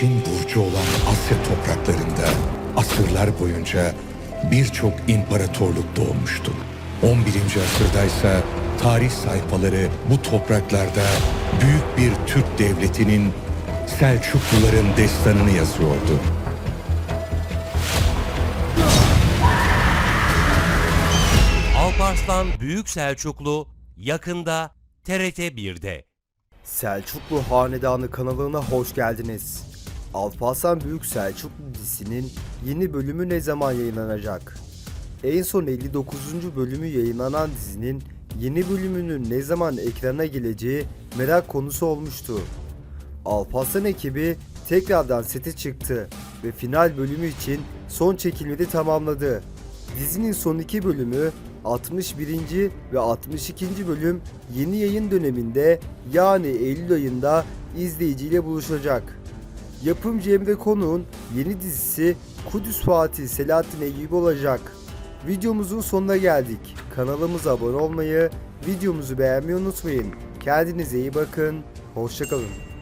Güneşin burcu olan Asya topraklarında asırlar boyunca birçok imparatorluk doğmuştu. 11. asırdaysa tarih sayfaları bu topraklarda büyük bir Türk devletinin Selçukluların destanını yazıyordu. Alparslan Büyük Selçuklu yakında TRT 1'de. Selçuklu Hanedanı kanalına hoş geldiniz. Alparslan Büyük Selçuklu dizisinin yeni bölümü ne zaman yayınlanacak? En son 59. bölümü yayınlanan dizinin yeni bölümünün ne zaman ekrana geleceği merak konusu olmuştu. Alparslan ekibi tekrardan sete çıktı ve final bölümü için son çekimleri tamamladı. Dizinin son iki bölümü 61. ve 62. bölüm yeni yayın döneminde yani Eylül ayında izleyiciyle buluşacak. Yapımcı Emre Konuk'un yeni dizisi Kudüs Fatih Selahattin Eyyubi olacak. Videomuzun sonuna geldik. Kanalımıza abone olmayı, videomuzu beğenmeyi unutmayın. Kendinize iyi bakın. Hoşçakalın.